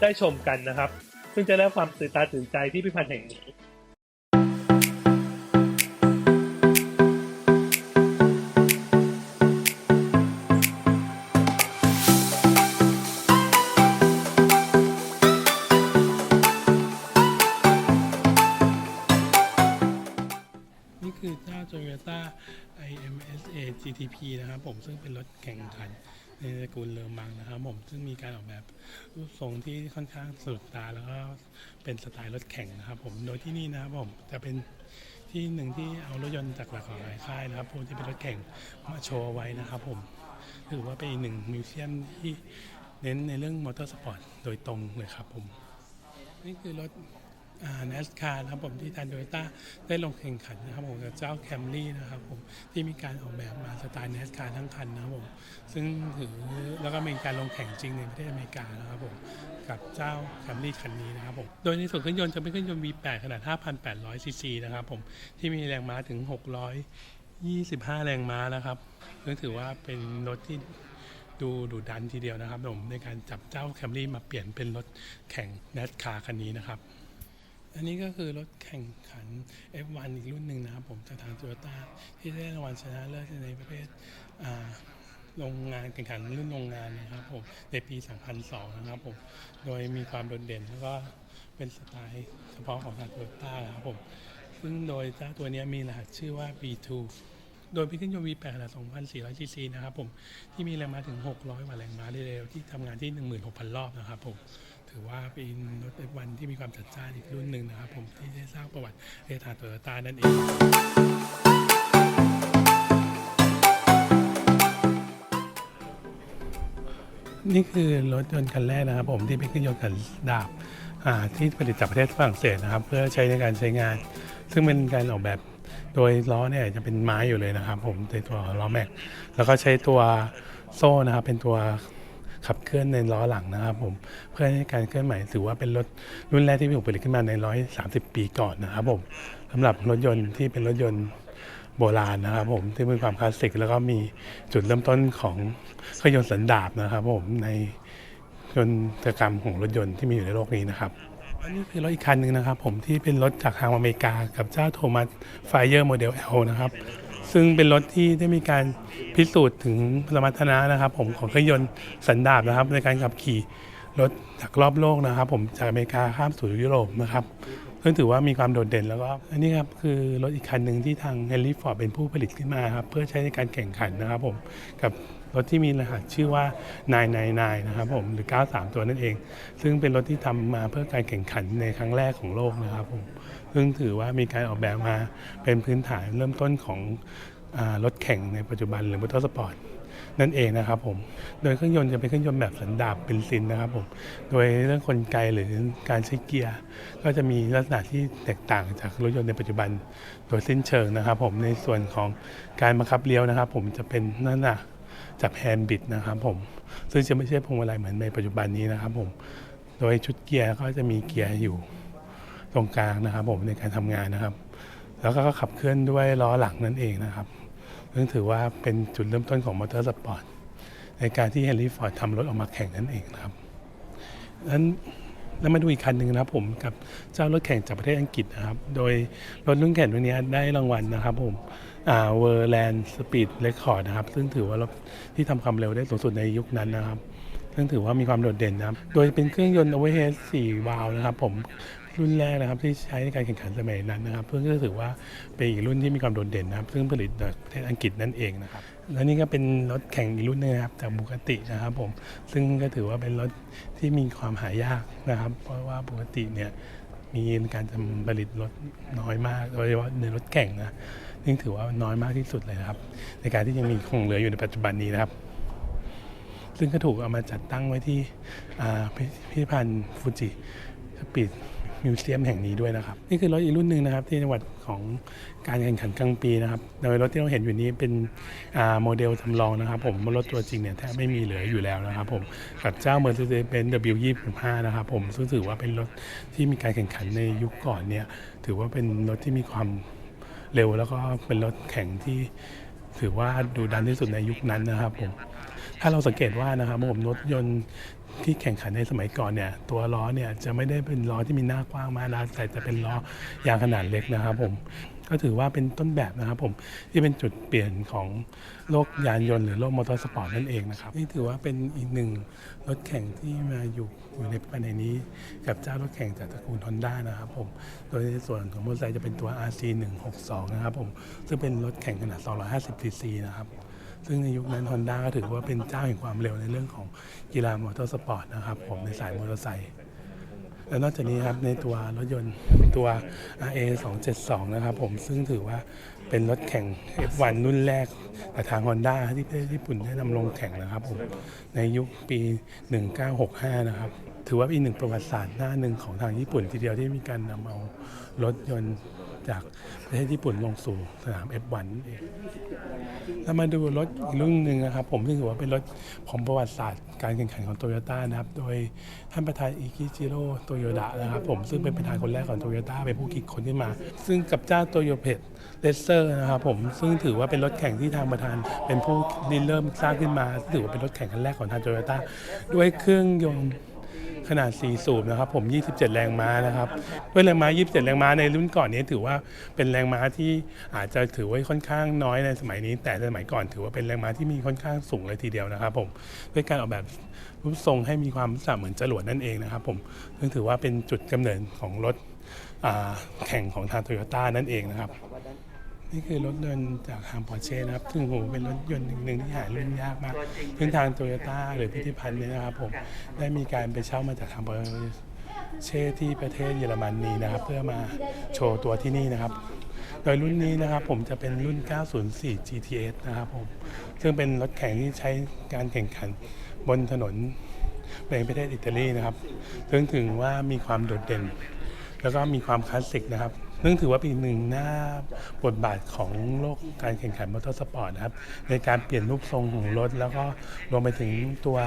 ได้ชมกันนะครับ ซึ่งจะได้ความตื่นตาตื่นใจที่พิพิธภัณฑ์แห่งนี้นี่คือเจ้า Toyota IMSA GTP นะครับผมซึ่งเป็นรถแข่งขัน ในตระกูลเลอมังนะครับผมซึ่งมีการออกแบบรูปทรงที่ค่อนข้างสะดุดตาแล้วก็เป็นสไตล์รถแข่งนะครับผมโดยที่นี่นะครับผมจะเป็นที่หนึ่งที่เอารถยนต์จากหลากหลายค่ายนะครับพวกที่เป็นรถแข่งมาโชว์ไว้นะครับผมถือว่าเป็นอีกหนึ่งมิวเซียมที่เน้นในเรื่องมอเตอร์สปอร์ตโดยตรงเลยครับผม นี่คือรถ เนสคาร์นะครับผมที่ทางโตโยต้าได้ลงแข่งขันนะครับผมกับเจ้าแคมรี่นะครับผมที่มีการออกแบบมาสไตล์เนสคาร์ทั้งคันนะครับผมซึ่งถือแล้วก็มีการลงแข่งจริงในประเทศอเมริกานะครับผมกับเจ้าแคมรี่คันนี้นะครับผมโดยในส่วนเครื่องยนต์จะเป็นเครื่องยนต์ V8 ขนาด 5,800ซีซีนะครับผมที่มีแรงม้าถึง 625 แรงม้านะครับซึ่งถือว่าเป็นรถที่ดูดุดันทีเดียวนะครับผมในการจับเจ้าแคมรี่มาเปลี่ยนเป็นรถแข่ง n a s c a r คันนี้นะครับ อันนี้ก็คือรถแข่งขัน F1 อีกรุ่นหนึ่งนะครับผมจากทาง Toyota ที่ได้รางวัลชนะเลิศในประเภทโรงงานแข่งขันรุ่นโรงงานนะครับผมในปี 2002 นะครับผมโดยมีความโดดเด่นแล้วก็เป็นสไตล์เฉพาะของทาง Toyota นะครับผมซึ่งโดยเจ้าตัวนี้มีรหัสชื่อว่า B2 โดยเป็นเครื่องยนต์ V8 ขนาด2,400ซีซีนะครับผมที่มีแรงม้าถึง 600กว่าแรงม้าเร็วที่ทำงานที่ 16,000 รอบนะครับผม ถือว่าเป็นรถ F1 ที่มีความจัดจ้านอีกรุ่นหนึ่งนะครับผมที่ได้สร้างประวัติในทาโตโยต้านั่นเองนี่คือรถยนต์คันแรกนะครับผมที่เป็นเครื่องยนต์ขันดาบที่ผลิตจากประเทศฝรั่งเศสนะครับ เพื่อใช้ในการใช้งาน ซึ่งเป็นการออกแบบโดยล้อเนี่ยจะเป็นไม้อยู่เลยนะครับ ผมในตัวล้อแม็กแล้วก็ใช้ตัวโซ่นะครับเป็นตัว ขับเคลื่อนในล้อหลังนะครับผมเพื่อให้การเคลื่อนไหวถือว่าเป็นรถรุ่นแรกที่ถูกผลิตขึ้นมาใน 130 ปีก่อนนะครับผมสำหรับรถยนต์ที่เป็นรถยนต์โบราณนะครับผมที่มีความคลาสสิกแล้วก็มีจุดเริ่มต้นของเครื่องยนต์สันดาปนะครับผมในยนตกรรมของรถยนต์ที่มีอยู่ในโลกนี้นะครับอันนี้คือรถอีกคันหนึ่งนะครับ ผมที่เป็นรถจากทางอเมริกากับเจ้าโทมัสไฟเยอร์โมเดล L นะครับ ซึ่งเป็นรถที่ได้มีการพิสูจน์ถึงสมรรถนะนะครับ ผมของเครื่องยนต์สันดาปนะครับ ในการขับขี่รถจากรอบโลกนะครับ ผมจากอเมริกาข้ามสู่ยุโรปนะครับซึ่งถือว่ามีความโดดเด่นแล้วก็อันนี้ครับคือรถอีกคันหนึ่งที่ทางเฮนรี่ฟอร์ดเป็นผู้ผลิตขึ้นมาครับเพื่อใช้ในการแข่งขันนะครับผมกับ รถที่มีรหัสชื่อว่า999นะครับผมหรือ 93 ตัวนั่นเอง ซึ่งเป็นรถที่ทำมาเพื่อการแข่งขันในครั้งแรกของโลกนะครับผมซึ่งถือว่ามีการออกแบบมาเป็นพื้นฐานเริ่มต้นของอรถแข่งในปัจจุบันหรือมอเตอร์สปอร์ตนั่นเองนะครับผม โดยเครื่องยนต์จะเป็นเครื่องยนต์แบบสันดาปเป็นซินนะครับผม โดยเรื่องกลไกหรือการใช้เกียร์ ก็จะมีลักษณะที่แตกต่างจากรถยนต์ในปัจจุบันโดยสิ้นเชิงนะครับผมในส่วนของการบังคับเลี้ยวนะครับ ผมจะเป็นนั่นน่ะ จับแฮนด์บิดนะครับผม ซึ่งจะไม่ใช่พวงมาลัยเหมือนในปัจจุบันนี้นะครับผม โดยชุดเกียร์ก็จะมีเกียร์อยู่ตรงกลางนะครับผมในการทำงานนะครับ แล้วก็ขับเคลื่อนด้วยล้อหลังนั่นเองนะครับ ซึ่งถือว่าเป็นจุดเริ่มต้นของมอเตอร์สปอร์ตในการที่เฮนรี่ฟอร์ดทำรถออกมาแข่งนั่นเองนะครับนั้นแล้วมาดูอีกคันหนึ่งนะครับผมกับเจ้ารถแข่งจากประเทศอังกฤษนะครับ โดยรถรุ่นแข่งตัวนี้ได้รางวัลนะครับผม เวอร์แลนด์สปีดเรคคอร์ดนะครับ ซึ่งถือว่ารถที่ทำความเร็วได้สูงสุดในยุคนั้นนะครับ ซึ่งถือว่ามีความโดดเด่นนะครับ โดยเป็นเครื่องยนต์ overhead 4 วาล์วนะครับผมรุ่นแรกนะครับที่ใช้ในการแข่งขันสมัยนั้นนะครับเพื่อก็ถือว่าเป็นอีกรุ่นที่มีความโดดเด่นนะครับ ซึ่งผลิตจากประเทศอังกฤษนั่นเองนะครับและนี่ก็เป็นรถแข่งอีกรุ่นหนึงนะครับจากบุกตินะครับผมซึ่งก็ถือว่าเป็นรถที่มีความหายากนะครับ เพราะว่าปกติเนี่ยมีการทำผลิตรถน้อยมากโดยเฉพาะในรถแข่งนะ นี่ถือว่าน้อยมากที่สุดเลยนะครับ ในการที่ยังมีคงเหลืออยู่ในปัจจุบันนี้นะครับ ซึ่งก็ถูกเอามาจัดตั้งไว้ที่พิพิธภัณฑ์ฟูจิสปีดมิวเซียมแห่งนี้ด้วยนะครับ นี่คือรถอีกรุ่นหนึ่งนะครับที่จังหวัดของการแข่งขันกลางปีนะครับโดยรถที่เราเห็นอยู่นี้เป็นโมเดลจำลองนะครับ ผมรถตัวจริงเนี่ยแทบไม่มีเหลืออยู่แล้วนะครับ ผมกับเจ้า Mercedes-Benz W25 นะครับผมซึ่งถือว่าเป็นรถที่มีการแข่งขันในยุคก่อนเนี่ยถือว่าเป็นรถที่มีความ เร็วแล้วก็เป็นรถแข่งที่ถือว่าดูดันที่สุดในยุคนั้นนะครับผมถ้าเราสังเกตว่านะครับผมรถยนต์ที่แข่งขันในสมัยก่อนเนี่ยตัวล้อเนี่ยจะไม่ได้เป็นล้อที่มีหน้ากว้างมากนะแต่จะเป็นล้อยางขนาดเล็กนะครับผม ก็ถือว่าเป็นต้นแบบนะครับผมที่เป็นจุดเปลี่ยนของโลกยานยนต์หรือโลกมอเตอร์สปอร์ตนั่นเองนะครับนี่ถือว่าเป็นอีกหนึ่งรถแข่งที่มาอยู่อยู่ในภายในนี้กับเจ้ารถแข่งจากตระกูลฮอนด้านะครับผมโดยในส่วนของมอเตอร์ไซค์จะเป็นตัว RC 162นะครับผมซึ่งเป็นรถแข่งขนาด 250 cc นะครับซึ่งในยุคนั้น Honda ก็ถือว่าเป็นเจ้าแห่งความเร็วในเรื่องของกีฬามอเตอร์สปอร์ตนะครับผมในสายมอเตอร์ไซค์ และนอกจากนี้ครับในตัวรถยนต์ตัว RA 272 นะครับผมซึ่งถือว่าเป็นรถแข่ง F1 รุ่นแรกแต่ทาง Honda ที่ประเทศญี่ปุ่นได้นำลงแข่งนะครับผมในยุคปี 1965 นะครับ ถือว่าเป็นหนึ่งประวัติศาสตร์หน้าหนึ่งของทางญี่ปุ่นทีเดียวที่มีการนำเอารถยนต์ จากประเทศญี่ปุ่นลงสู่สนาม F1 นั่นเองเรามาดูรถอีกรุ่นหนึ่งนะครับ ผมซึ่งถือว่าเป็นรถของประวัติศาสตร์การแข่งขันของโตโยต้านะครับ โดยท่านประธานอิกิจิโร่โตโยดะนะครับ ผมซึ่งเป็นประธานคนแรกของโตโยต้าเป็นผู้คิดค้นขึ้นมา ซึ่งกับเจ้าโตโยเพดเลสเซอร์นะครับผมซึ่งถือว่าเป็นรถแข่งที่ทางประธานเป็นผู้ริเริ่มสร้างขึ้นมา ถือว่าเป็นรถแข่งคันแรกของทางโตโยต้าด้วยเครื่องยนต์ ขนาด 4 สูบนะครับผม 27 แรงม้านะครับด้วยแรงม้า 27 แรงม้าในรุ่นก่อนนี้ถือว่าเป็นแรงม้าที่อาจจะถือว่าค่อนข้างน้อยในสมัยนี้ แต่สมัยก่อนถือว่าเป็นแรงม้าที่มีค่อนข้างสูงเลยทีเดียวนะครับผมด้วยการออกแบบรูปทรงให้มีความลักษณะเหมือนจรวดนั่นเองนะครับผมซึ่งถือว่าเป็นจุดกำเนิดของรถแข่งของทางโตโยต้านั่นเองนะครับ นี่คือรถยนต์จากทางปอร์เช่นะครับซึ่งผมเป็นรถยนต์หนึ่งที่หารุ่นยากมากซึ่งทางโตโยต้าหรือพิพิธภัณฑ์เนี่ยนะครับผมได้มีการไปเช่ามาจากทางปอร์เช่ที่ประเทศเยอรมนีนะครับ เพื่อมาโชว์ตัวที่นี่นะครับ โดยรุ่นนี้นะครับผมจะเป็นรุ่น 904 GTS นะครับผมซึ่งเป็นรถแข่งที่ใช้การแข่งขันบนถนนในประเทศอิตาลีนะครับ ซึ่งถึงว่ามีความโดดเด่น แล้วก็มีความคลาสสิกนะครับ ซึ่งถือว่าเป็นอีหนึ่งหน้าบทบาทของโลกการแข่งขันมอเตอร์สปอร์ตนะครับ ในการเปลี่ยนรูปทรงของรถ แล้วก็รวมไปถึงตัว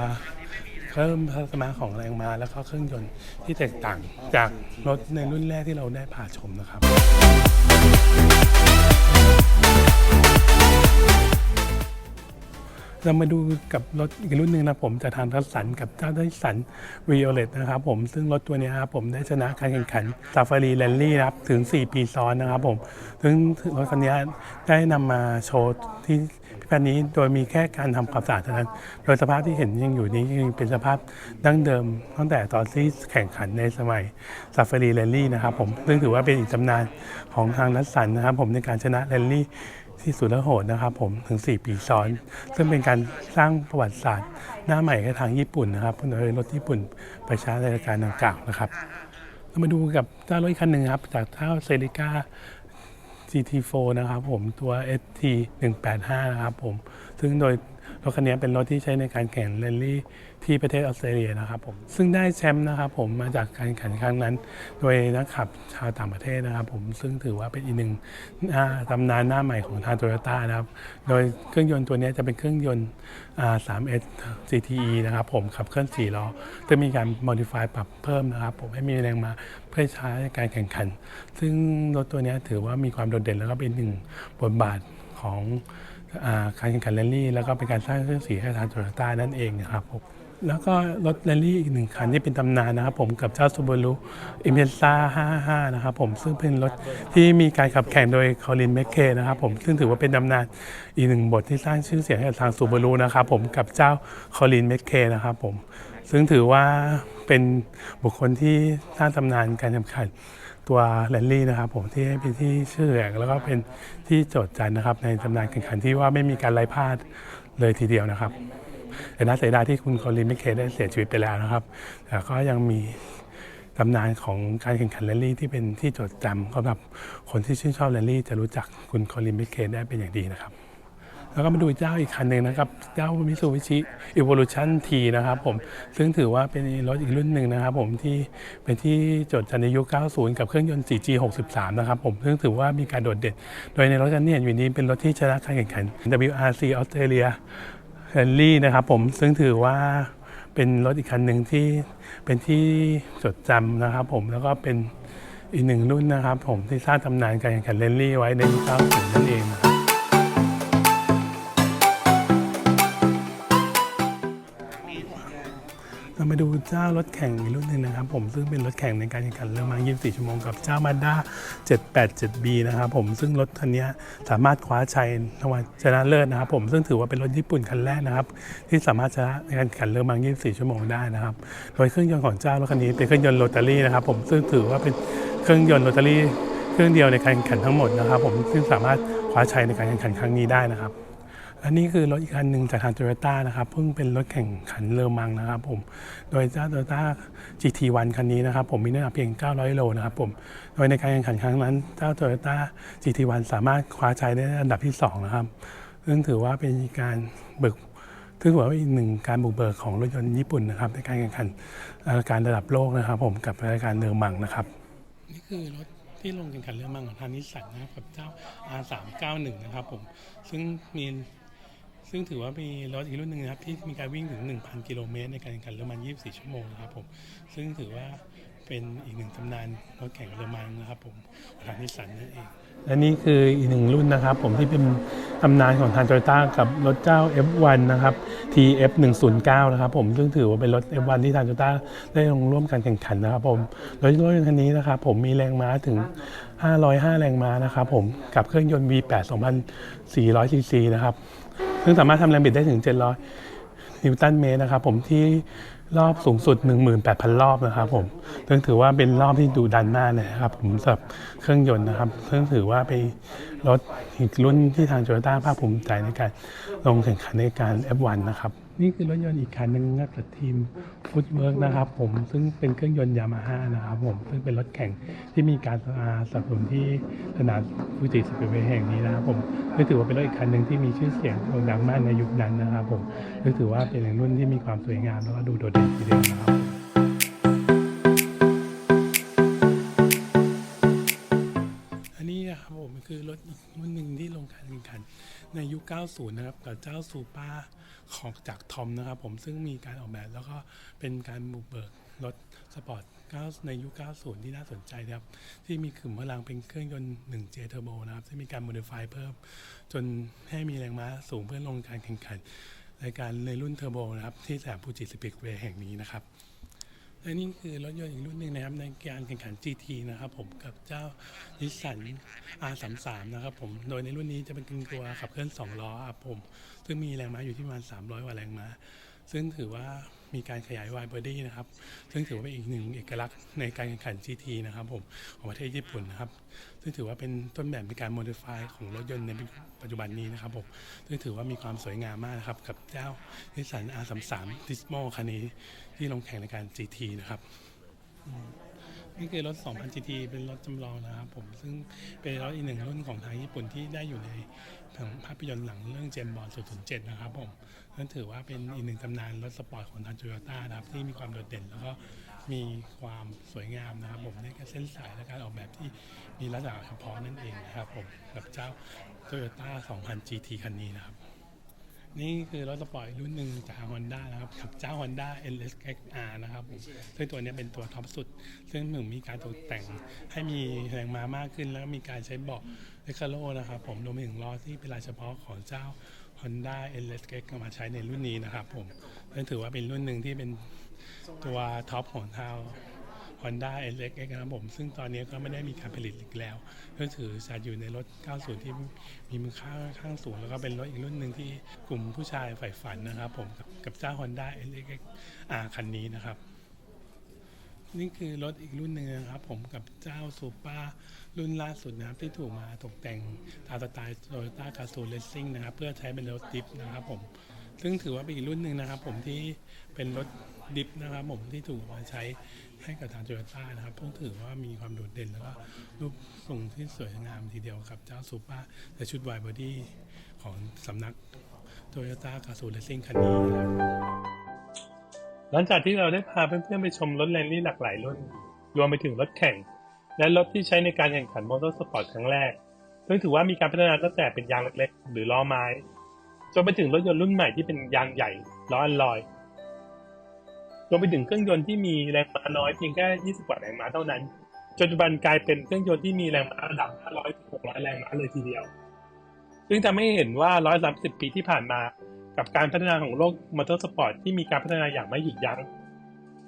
เพิ่มพัฒนาของแรงม้าแล้วก็เครื่องยนต์ที่แตกต่างจากรถในรุ่นแรกที่เราได้ผ่าชมนะครับ เรามาดูกับรถอีกรุ่นหนึ่งนะผมจากทางทัสสันกับเจ้าทัสสันวีโอเลตนะครับผมซึ่งรถตัวนี้ครับผมได้ชนะการแข่งขันซาฟารีแลนลี่ครับถึง 4 ปีซ้อนนะครับผมซึ่งรถคันนี้ได้นำมาโชว์ที่พิพิธภัณฑ์นี้โดยมีแค่การทำความสะอาดเท่านั้น โดยสภาพที่เห็นยังอยู่นี้ยังเป็นสภาพดั้งเดิม ตั้งแต่ตอนที่แข่งขันในสมัยซาฟารีแลนลี่นะครับผมซึ่งถือว่าเป็นอีกตำนานของทางนัสสันนะครับผมในการชนะแรลลี่ ที่สุดและโหดนะครับผมถึง 4 ปีซ้อน ซึ่งเป็นการสร้างประวัติศาสตร์ หน้าใหม่ให้ทางญี่ปุ่นนะครับโดยรถญี่ปุ่นไปใช้ในรายการดังกล่าวนะครับเรามาดูกับเจ้ารถอีกคันหนึ่งครับ จากเจ้าเซริก้า GT4 นะครับผมตัว ST 185 นะครับผม ซึ่งโดยรถคันนี้เป็นรถที่ใช้ในการแข่งแรลลี่ ที่ประเทศออสเตรเลียนะครับผมซึ่งได้แชมป์นะครับผมมาจากการแข่งขันครั้งนั้น โดยนักขับชาวต่างประเทศนะครับผมซึ่งถือว่าเป็นอีกหนึ่งตำนานหน้าใหม่ของทางโตโยต้านะครับโดยเครื่องยนต์ตัวนี้จะเป็นเครื่องยนต์ 3S GTE นะครับผมขับเคลื่อน4ล้อจะมีการ modify ปรับเพิ่มนะครับผมให้มีแรงมาเพื่อใช้ในการแข่งขัน ซึ่งรถตัวนี้ถือว่ามีความโดดเด่นแล้วก็เป็นหนึ่งบทบาทของการแข่งขันแรลลี่ แล้วก็เป็นการสร้างเครื่องสีให้ทางโตโยต้านั่นเองนะครับผม แล้วก็รถแรลลี่อีกหนึ่งคันที่เป็นตำนานนะครับผมกับเจ้าซูบารุอิมเพซ่า55 นะครับผมซึ่งเป็นรถที่มีการขับแข่งโดยคอลินแมคเคนะครับผมซึ่งถือว่าเป็นตำนานอีกหนึ่งบทที่สร้างชื่อเสียงให้กับทางซูบารุนะครับผมกับเจ้าคอลินแมคเคนะครับผมซึ่งถือว่าเป็นบุคคลที่สร้างตำนานการแข่งขันตัวแรลลี่นะครับผมที่ให้เป็นที่ชื่อเสียงแล้วก็เป็นที่โจทย์จันนะครับในตำนานแข่งขันที่ว่าไม่มีการไล่พลาดเลยทีเดียวนะครับ แต่น่าเสียดายที่คุณคอลินม่เคได้เสียชีวิตไปแล้วนะครับ แต่ก็ยังมีตำนานของการแข่งขันแรลลี่ที่เป็นที่จดจำสำหรับคนที่ชื่นชอบแรลลี่จะรู้จักคุณคอลินม่เคได้เป็นอย่างดีนะครับแล้วก็มาดูเจ้าอีกคันหนึ่งนะครับเจ้ามิซูบิชิ Evolution T นะครับผมซึ่งถือว่าเป็นรถอีกรุ่นหนึ่งนะครับผมที่เป็นที่จดจันในยุค 90 กับเครื่องยนต์ 4G 63 นะครับผมซึ่งถือว่ามีการโดดเด่น โดยในรถคันนี้เห็นอยู่นี้เป็นรถที่ชนะการแข่งขัน WRC ออสเตรเลีย แรลลี่นะครับผมซึ่งถือว่าเป็นรถอีกคันหนึ่งที่เป็นที่จดจำนะครับผมแล้วก็เป็นอีกหนึ่งรุ่นนะครับผมที่สร้างตำนานการแข่งขันแรลลี่ไว้ในยุค90นั่นเองนะครับ มาดูเจ้ารถแข่งอีกรุ่นหนึ่งนะครับผมซึ่งเป็นรถแข่งในการแข่งขันเรือมา24 ชั่วโมงกับเจ้ามาด้า 787B นะครับผมซึ่งรถคันนี้สามารถคว้าชัยรางวัลชนะเลิศนะครับผมซึ่งถือว่าเป็นรถญี่ปุ่นคันแรกนะครับที่สามารถชนะในการแข่งขันเรือมา24 ชั่วโมงได้นะครับโดยเครื่องยนต์ของเจ้ารถคันนี้เป็นเครื่องยนต์โรตารี่นะครับผมซึ่งถือว่าเป็นเครื่องยนต์โรตารี่เครื่องเดียวในการแข่งขันทั้งหมดนะครับผมซึ่งสามารถคว้าชัยในการแข่งขันครั้งนี้ได้นะครับ อันนี้คือรถอีกคันหนึ่งจากทางโตโยต้านะครับเพิ่งเป็นรถแข่งขันเลอมังนะครับผมโดยเจ้าโตโยต้า GT1 คันนี้นะครับผมมีน้ำหนักเพียง 900 โลนะครับผมโดยในการแข่งขันครั้งนั้นเจ้าโตโยต้า GT1 สามารถคว้าชัยได้อันดับที่ 2 นะครับ ซึ่งถือว่าเป็นการเบิกซึ่งถือว่าเป็นอีกหนึ่งการบุกเบิกของรถยนต์ญี่ปุ่นนะครับในการแข่งขันราการระดับโลกนะครับ ผมกับรายการเลอมังนะครับนี่คือรถที่ลงแข่งขันเรือมังของทางนิสสันนะครับกับเจ้า R391 นะครับผมซึ่งมี ซึ่งถือว่ามีรถอีกรุ่นหนึ่งนะครับที่มีการวิ่งถึง 1,000 กิโลเมตรในการแข่งขันเรือมัง24 ชั่วโมงนะครับผมซึ่งถือว่าเป็นอีกหนึ่งตำนานรถแข่งเรือมังนะครับผมทางนิสสันนั่นเองและนี่คืออีกหนึ่งรุ่นนะครับ ผมที่เป็นตำนานของทางโตโยต้ากับรถเจ้า F1 นะครับ TF 109 นะครับผมซึ่งถือว่าเป็นรถ F1 ที่ทางโตโยต้าได้ลงร่วมการแข่งขันนะครับผมรถรถคันนี้นะครับผมมีแรงม้าถึง 505 แรงม้านะครับผมกับเครื่องยนต์ V8 2,400ซีซีนะครับ ซึ่งสามารถทำแรงบิดได้ถึง 700 นิวตันเมตรนะครับผมที่รอบสูงสุด 18,000 รอบนะครับผมซึ่งถือว่าเป็นรอบที่ดูดันมากเลยนะครับผมสำหรับเครื่องยนต์นะครับ ซึ่งถือว่าไป รถอีกรุ่นที่ทางโตโยต้าภาคภูมิใจในการลงแข่งขันในการ F1 นะครับ นี่คือรถยนต์อีกคันหนึ่งนะครับจากทีมฟุตเวิร์กนะครับผมซึ่งเป็นเครื่องยนต์ยามาฮ่านะครับผมซึ่งเป็นรถแข่งที่มีการสนับสนุนที่สนามฟูจิสปีเวแห่งนี้นะครับผมซึ่งถือว่าเป็นรถอีกคันหนึ่งที่มีชื่อเสียงโด่งดังมากในยุคนั้นนะครับผมซึ่งถือว่าเป็นรุ่นที่มีความสวยงามแล้วก็ดูโดดเด่นทีเดียวนะครับ นะครับผมคือรถอีกรุ่นหนึ่งที่ลงการแข่งขัน ในยุค 90 นะครับ กับเจ้าซูเปอร์ของจากทอมนะครับ ผมซึ่งมีการออกแบบแล้วก็เป็นการบุกเบิกรถสปอร์ต 9 ในยุค 90 ที่น่าสนใจนะครับ ที่มีขึมพลังเป็นเครื่องยนต์ 1J Turbo นะครับ ที่มีการ modify เพิ่ม จนให้มีแรงม้าสูงเพื่อลงการแข่งขันรายการในรุ่นเทอร์โบนะครับ ที่สนามฟูจิสปีดเวย์แห่งนี้นะครับ และนี่คือรถยนต์อีกรุ่นหนึ่งนะครับในการแข่งขัน GT นะครับผมกับเจ้านิสสัน R33 นะครับผมโดยในรุ่นนี้จะเป็นตัวขับเคลื่อน 2 ล้อครับผม ซึ่งมีแรงม้าอยู่ที่ประมาณ 300กว่าแรงม้า ซึ่งถือว่า มีการขยายวายบอดี้นะครับ ซึ่งถือว่าเป็นอีกหนึ่งเอกลักษณ์ในการแข่งขัน GT นะครับผมของประเทศญี่ปุ่นนะครับ ซึ่งถือว่าเป็นต้นแบบในการโมดิฟายของรถยนต์ในปัจจุบันนี้นะครับผมซึ่งถือว่ามีความสวยงามมากนะครับกับเจ้านิสสัน R33 Dismo คันนี้ที่ลงแข่งในการ GT นะครับ นี่คือรถ 2000 GT เป็นรถจำลองนะครับผมซึ่งเป็นรถอีกหนึ่งรุ่นของทางญี่ปุ่นที่ได้อยู่ในภาพยนตร์หลังเรื่องเจมบอล007 นะครับผมนั่นถือว่าเป็นอีกหนึ่งตำนานรถสปอร์ตของทางโตโยต้านะครับที่มีความโดดเด่นแล้วก็มีความสวยงามนะครับผมในการเส้นสายและการออกแบบที่มีลักษณะเฉพาะนั่นเองนะครับผมกับเจ้า Toyota 2000 GT คันนี้นะครับ นี่คือรถสปอร์ตรุ่นหนึ่งจาก Honda นะครับกับเจ้า Honda LSXR นะครับซึ่งตัวนี้เป็นตัวท็อปสุด ซึ่งหนึ่งมีการตกแต่งให้มีแรงม้ามากขึ้น แล้วก็มีการใช้เบาะเลคาโลนะครับผมรวมถึงล้อที่เป็นลายเฉพาะของเจ้า Honda LSX เอามาใช้ในรุ่นนี้นะครับผมซึ่งถือว่าเป็นรุ่นหนึ่งที่เป็นตัวท็อปของทาง Honda LX นะครับผม ซึ่งตอนนี้ก็ไม่ได้มีการผลิตอีกแล้วก็ถือจะอยู่ในรถ 90 ที่มีมูลค่าค่อนข้างสูง แล้วก็เป็นรถอีกรุ่นหนึ่งที่กลุ่มผู้ชายใฝ่ฝันนะครับผมกับกับเจ้า Honda LX R คันนี้นะครับนี่คือรถอีกรุ่นหนึ่งนะครับ ผมกับเจ้าซูเปอร์รุ่นล่าสุดนะครับที่ถูกมาตกแต่งตามสไตล์โตโยต้าคาซูเลสซิ่งนะครับ เพื่อใช้เป็นรถดิฟนะครับผม ซึ่งถือว่าเป็นอีกรุ่นหนึ่งนะครับ ผมที่เป็นรถ ดิฟนะครับผมที่ถูกมาใช้ให้กับทางโตโยต้านะครับเพิ่งถือว่ามีความโดดเด่นแล้วก็รูปทรงที่สวยงามทีเดียวกับเจ้าซูเปอร์และชุดวายบอดี้ของสำนักโตโยต้าคาซูเลสซิ่งคันนี้นะครับหลังจากที่เราได้พาเพื่อนๆไปชมรถแรลลี่หลากหลายรุ่น รวมไปถึงรถแข่ง และรถที่ใช้ในการแข่งขันมอเตอร์สปอร์ตครั้งแรก ซึ่งถือว่ามีการพัฒนาตั้งแต่เป็นยางเล็กๆ หรือล้อไม้ จนไปถึงรถยนต์รุ่นใหม่ที่เป็นยางใหญ่ล้ออันลอย รวมไปถึงเครื่องยนต์ที่มีแรงม้าน้อยเพียงแค่ 20 กว่าแรงม้าเท่านั้นจนปัจจุบันกลายเป็นเครื่องยนต์ที่มีแรงม้าระดับ 500ถึง600 แรงม้าเลยทีเดียว ซึ่งทำให้เห็นว่า 130 ปีที่ผ่านมา กับการพัฒนาของโลกมอเตอร์สปอร์ตที่มีการพัฒนาอย่างไม่หยุดยัง้ง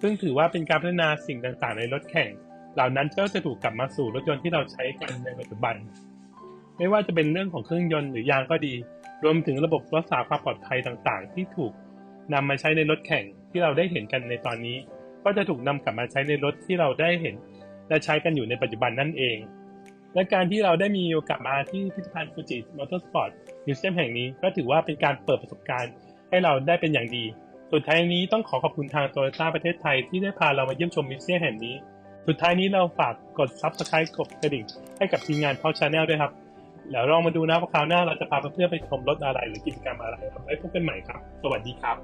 ซึ่งถือว่าเป็นการพัฒนาสิ่งต่างๆ ในรถแข่ง เหล่านั้นก็จะถูกกลับมาสู่รถยนต์ที่เราใช้กันในปัจจุบัน ไม่ว่าจะเป็นเรื่องของเครื่องยนต์หรือยางก็ดี รวมถึงระบบรักษาความปลอดภัยต่างๆ ที่ถูกนำมาใช้ในรถแข่ง ที่เราได้เห็นกันในตอนนี้ ก็จะถูกนำกลับมาใช้ในรถที่เราได้เห็น และใช้กันอยู่ในปัจจุบันนั่นเอง และการที่เราได้มีโอกาสมาที่พิพิธภัณฑ์ฟูจิมอเตอร์สปอร์ตมิวเซียมแห่งนี้ก็ถือว่าเป็นการเปิดประสบการณ์ให้เราได้เป็นอย่างดีสุดท้ายนี้ต้องขอขอบคุณทางโตโยต้าประเทศไทยที่ได้พาเรามาเยี่ยมชมมิวเซียมแห่งนี้ สุดท้ายนี้เราฝากกด Subscribe กดกระดิ่งให้กับทีมงานพอชาแนลด้วยครับ แล้วลองมาดูนะว่าคราวหน้าเราจะพาเพื่อนๆไปชมรถอะไรหรือกิจกรรมอะไรครับไว้พบกันใหม่ครับ สวัสดีครับ